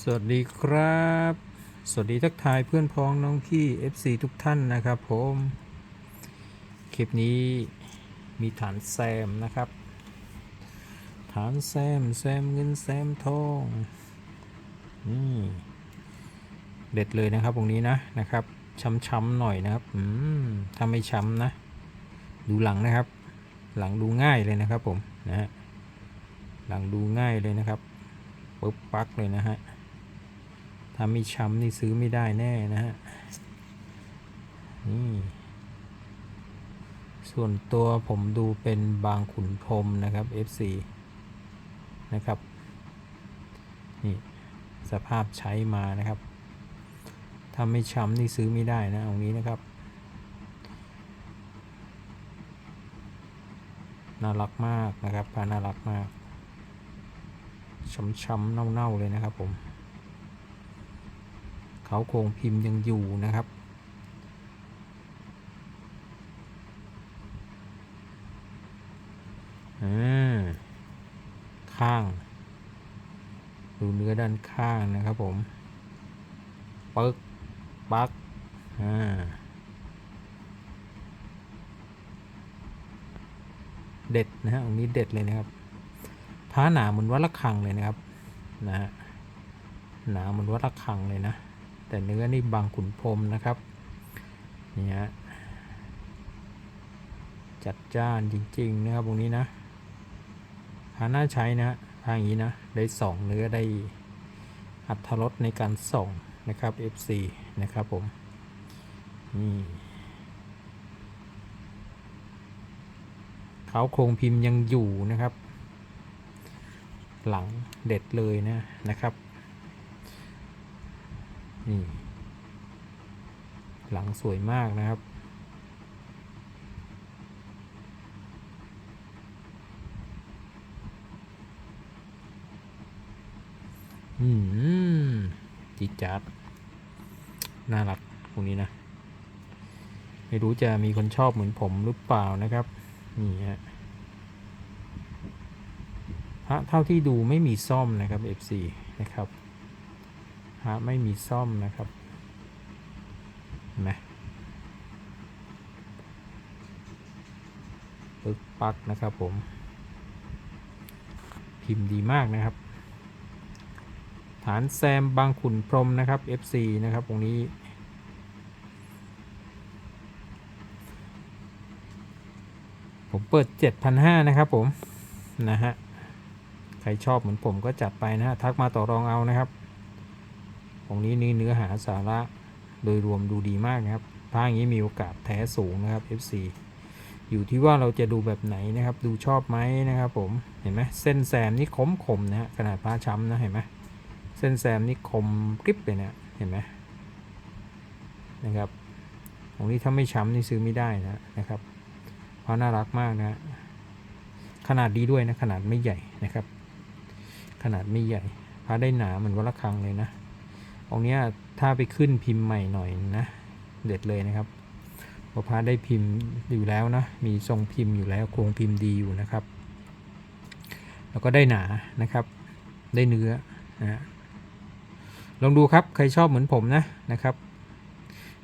สวัสดีครับ สวัสดีทักทายเพื่อนพ้องน้องพี่ FC ทุกท่านนะครับผม คลิปนี้มีฐานแซมนะครับ ฐานแซมแซมเงินแซมทองนี่เด็ดเลยนะครับตรงนี้นะนะครับช้ำๆหน่อยนะครับอืมถ้าไม่ช้ำนะ ดูหลังนะครับ หลังดูง่ายเลยนะครับผมนะฮะหลังดูง่ายเลยนะครับปึ๊บปักเลยนะฮะ ถ้าไม่ช้ำนี่ซื้อไม่ได้แน่นะฮะ นี่ ส่วนตัวผมดูเป็นบางขุนพรมนะครับ FC นะครับ นี่ สภาพใช้มานะครับ ถ้าไม่ช้ำนี่ซื้อไม่ได้นะเอางี้นะครับ น่ารักมากนะครับพาน่ารักมากช้ำๆเน่าๆเลยนะครับผม เขาโครงพิมพ์ยังอยู่นะครับอ่าข้าง ดูเนื้อด้านข้างนะครับผม ปึ๊กปัก อ่าเด็ดนะฮะตรงนี้เด็ดเลยนะครับผ้าหนาเหมือนวัดระฆังเลยนะครับนะฮะหนาเหมือนวัดระฆังเลยนะ แต่เนื้อนี่บางขุนพรมนะครับนี่ฮะจัดจ้านจริงๆนะครับตรงนี้นะหาหน่าใช้นะทางนี้นะ ได้สองเนื้อได้อัตรสในการส่องนะครับ FC นะครับผมนี่เขาโครงพิมพ์ยังอยู่นะครับ หลังเด็ดเลยนะนะครับ นี่ หลังสวยมากนะครับ อืมจิจัดน่ารักตรงนี้นะ ไม่รู้จะมีคนชอบเหมือนผมหรือเปล่านะครับ นี่ฮะพระเท่าที่ดูไม่มีซ่อมนะครับ F4 นะครับ ฮะไม่มีซ่อมนะครับนไหมปึ๊กปักนะครับผม พิมพ์ดีมากนะครับ ฐานแซมบางขุนพรมนะครับ FC นะครับตรงนี้ ผมเปิด 7,500 นะครับผม นะฮะ ใครชอบเหมือนผมก็จัดไปนะฮะ ทักมาต่อรองเอานะครับ ตรงนี้นี่เนื้อหาสาระโดยรวมดูดีมากนะครับพาอย่างนี้มีโอกาสแท้สูงนะครับ FC อยู่ที่ว่าเราจะดูแบบไหนนะครับ ดูชอบไหมนะครับ ผมเห็นไหมเส้นแซมนี่คมคมนะฮะขนาดผ้าช้ำนะเห็นไหมเส้นแซมนี่คมกริบเลยเนะเห็นไหมนะครับตรงนี้ถ้าไม่ช้ำนี่ซื้อไม่ได้นะนะครับเพราะน่ารักมากนะขนาดดีด้วยนะขนาดไม่ใหญ่นะครับ ขนาดไม่ใหญ่พาได้หนาเหมือนวัดระฆังเลยนะ องเนี้ยถ้าไปขึ้นพิมพ์ใหม่หน่อยนะเด็ดเลยนะครับเพราะพระได้พิมพ์อยู่แล้วนะมีทรงพิมพ์อยู่แล้วโครงพิมพ์ดีอยู่นะครับ แล้วก็ได้หนานะครับ ได้เนื้อนะฮะลองดูครับใครชอบเหมือนผมนะนะครับ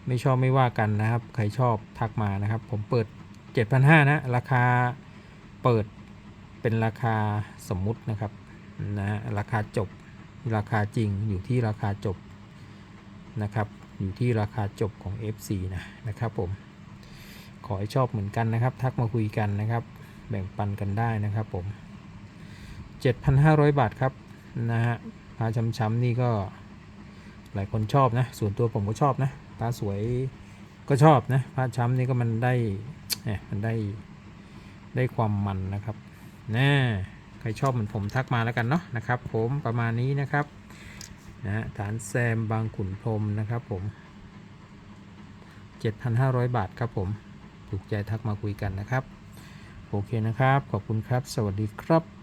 ไม่ชอบไม่ว่ากันนะครับ ใครชอบทักมานะครับ ผมเปิด 7,500นะราคาเปิดเป็นราคาสมมุตินะครับนะราคาจบราคาจริงอยู่ที่ราคาจบ นะครับ อยู่ที่ราคาจบของ FC นะนะครับผม ขอให้ชอบเหมือนกันนะครับ ทักมาคุยกันนะครับ แบ่งปันกันได้นะครับผม 7,500 บาทครับนะฮะพาช้ำๆนี่ก็หลายคนชอบนะ ส่วนตัวผมก็ชอบนะพาสวยก็ชอบนะพาช้ำนี่ก็มันได้เนี่ยมันได้ได้ความมันนะครับนะใครชอบเหมือนผมทักมาแล้วกันเนาะนะครับ ผมประมาณนี้นะครับ นะฮะฐานแซมบางขุนพรมนะครับผม 7,500 บาทครับผม ถูกใจทักมาคุยกันนะครับ โอเคนะครับ ขอบคุณครับ สวัสดีครับ